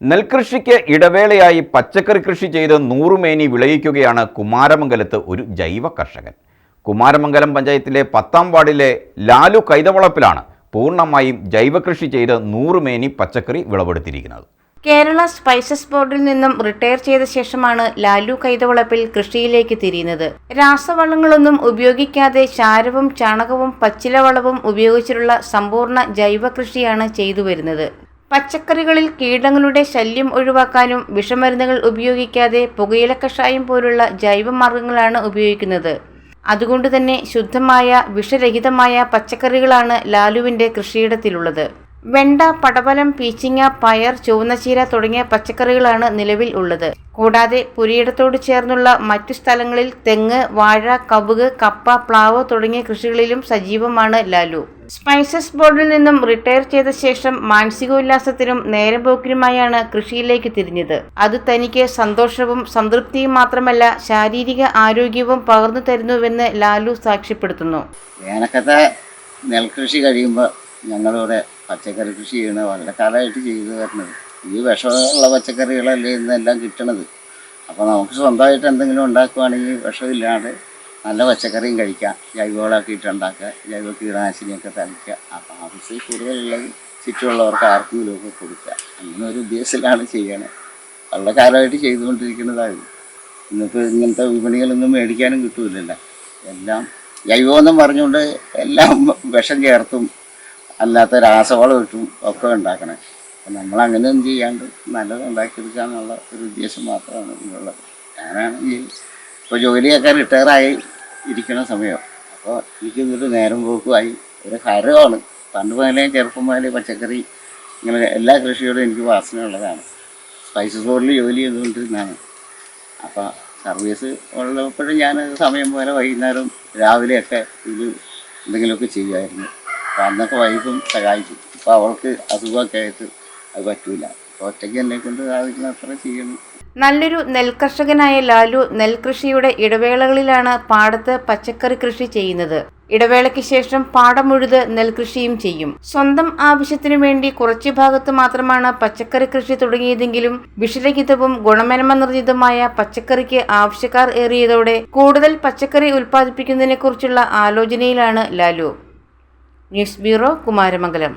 നെൽകൃഷിക്ക് ഇടവേളയായി പച്ചക്കറി കൃഷി ചെയ്ത് നൂറുമേനി വിളയിക്കുകയാണ് കുമാരമംഗലത്ത് ഒരു ജൈവ കർഷകൻ കുമാരമംഗലം പഞ്ചായത്തിലെ പത്താം വാർഡിലെ ലാലു കൈതവളപ്പിലാണ് പൂർണമായും ജൈവ കൃഷി ചെയ്ത് നൂറുമേനി പച്ചക്കറി വിളവെടുത്തിരിക്കുന്നത്. കേരള സ്പൈസസ് ബോർഡിൽ നിന്നും റിട്ടയർ ചെയ്ത ശേഷമാണ് ലാലു കൈതവളപ്പിൽ കൃഷിയിലേക്ക് തിരിയുന്നത്. രാസവളങ്ങളൊന്നും ഉപയോഗിക്കാതെ ചാരവും ചാണകവും പച്ചിലവളവും ഉപയോഗിച്ചിട്ടുള്ള സമ്പൂർണ ജൈവ കൃഷിയാണ് ചെയ്തു വരുന്നത്. പച്ചക്കറികളിൽ കീടങ്ങളുടെ ശല്യം ഒഴിവാക്കാനും വിഷമരുന്നുകൾ ഉപയോഗിക്കാതെ പുകയില കഷായം പോലുള്ള ജൈവമാർഗങ്ങളാണ് ഉപയോഗിക്കുന്നത്. അതുകൊണ്ട് തന്നെ ശുദ്ധമായ വിഷരഹിതമായ പച്ചക്കറികളാണ് ലാലുവിന്റെ കൃഷിയിടത്തിലുള്ളത്. വെണ്ട പടവലം പീച്ചിങ്ങ പയർ ചുവന്നചീര തുടങ്ങിയ പച്ചക്കറികളാണ് നിലവിൽ ഉള്ളത്. കൂടാതെ പുരിയിടത്തോട് ചേർന്നുള്ള മറ്റു സ്ഥലങ്ങളിൽ തെങ്ങ് വാഴ കവുക് കപ്പ പ്ലാവ് തുടങ്ങിയ കൃഷികളിലും സജീവമാണ് ലാലു. സ്പൈസസ് ബോർഡിൽ നിന്നും റിട്ടയർ ചെയ്ത ശേഷം മാനസികോല്ലാസത്തിനും നേരമ്പോക്കിനുമായാണ് കൃഷിയിലേക്ക് തിരിഞ്ഞത്. അത് തനിക്ക് സന്തോഷവും സംതൃപ്തിയും മാത്രമല്ല ശാരീരിക ആരോഗ്യവും പകർന്നു തരുന്നുവെന്ന് ലാലു സാക്ഷ്യപ്പെടുത്തുന്നു. വേനക്കത്തെ നെൽകൃഷി കഴിയുമ്പോൾ ഞങ്ങളിവിടെ പച്ചക്കറി കൃഷി ചെയ്യുന്നത് വളരെ കാലമായിട്ട് ചെയ്തു വരുന്നത്. ഈ വിഷമുള്ള പച്ചക്കറികളല്ലേ ഇന്നെല്ലാം കിട്ടണത്. അപ്പോൾ നമുക്ക് സ്വന്തമായിട്ട് എന്തെങ്കിലും ഉണ്ടാക്കുവാണെങ്കിൽ വിഷമില്ലാണ്ട് നല്ല പച്ചക്കറിയും കഴിക്കാം. ജൈവവളമൊക്കെ ഉണ്ടാക്കുക ജൈവ കീടനാശിനിയൊക്കെ തളിക്കുക. അപ്പോൾ ആവശ്യം കൂടുതലുള്ളത് ചുറ്റുമുള്ളവർക്ക് ആർക്കെങ്കിലുമൊക്കെ കൊടുക്കുക. അങ്ങനെ ഒരു ഉദ്ദേശത്തിലാണ് ചെയ്യണത്. വളരെ കാലമായിട്ട് ചെയ്തുകൊണ്ടിരിക്കുന്നതാണ് ഇന്നിപ്പോൾ ഇങ്ങനത്തെ വിപണികളൊന്നും മേടിക്കാനും കിട്ടൂലല്ലോ. എല്ലാം ജൈവമെന്നും പറഞ്ഞുകൊണ്ട് എല്ലാം വിഷം ചേർത്തും അല്ലാത്ത രാസവളം ഇട്ടും ഒക്കെ ഉണ്ടാക്കണേ. അപ്പം നമ്മൾ അങ്ങനെ ഒന്നും ചെയ്യാണ്ട് നല്ലത് ഉണ്ടാക്കിയെടുക്കാന്നുള്ള ഒരു ഉദ്ദേശം മാത്രമാണ് ഇതിനുള്ളത്. ഞാനാണെങ്കിൽ ഇപ്പോൾ ജോലിയൊക്കെ റിട്ടയറായി ഇരിക്കുന്ന സമയം. അപ്പോൾ എനിക്ക് ഇന്നിട്ട് നേരം പോക്കുമായി ഒരു ഹരമാണ് പണ്ട് മുതലേ ചെറുപ്പം മുതലേ പച്ചക്കറി ഇങ്ങനെ എല്ലാ കൃഷിയോടും എനിക്ക് വാസനയുള്ളതാണ്. സ്പൈസസ് ബോർഡിൽ ജോലി ചെയ്തുകൊണ്ടിരുന്നതാണ്. അപ്പോൾ സർവീസ് ഉള്ളപ്പോഴും ഞാൻ സമയം പോലെ വൈകുന്നേരം രാവിലെയൊക്കെ ഇത് എന്തെങ്കിലുമൊക്കെ ചെയ്യുമായിരുന്നു. അന്നൊക്കെ വൈഫും സഹായിച്ചു ഇപ്പോൾ അവൾക്ക് അസുഖമൊക്കെ ആയിട്ട് അത് പറ്റൂല. ഒറ്റയ്ക്ക് എന്നെ കൊണ്ട് സാധിക്കുന്ന അത്ര ചെയ്യണം. നല്ലൊരു നെൽകർഷകനായ ലാലു നെൽകൃഷിയുടെ ഇടവേളകളിലാണ് പാടത്ത് പച്ചക്കറി കൃഷി ചെയ്യുന്നത്. ഇടവേളയ്ക്ക് ശേഷം പാടമുഴുത് നെൽകൃഷിയും ചെയ്യും. സ്വന്തം ആവശ്യത്തിനു വേണ്ടി കുറച്ചു ഭാഗത്ത് മാത്രമാണ് പച്ചക്കറി കൃഷി തുടങ്ങിയതെങ്കിലും വിഷരഹിതവും ഗുണമേന്മ നിർജിതവുമായ പച്ചക്കറിക്ക് ആവശ്യക്കാർ ഏറിയതോടെ കൂടുതൽ പച്ചക്കറി ഉൽപ്പാദിപ്പിക്കുന്നതിനെക്കുറിച്ചുള്ള ആലോചനയിലാണ് ലാലു. News bureau Kumaramangalam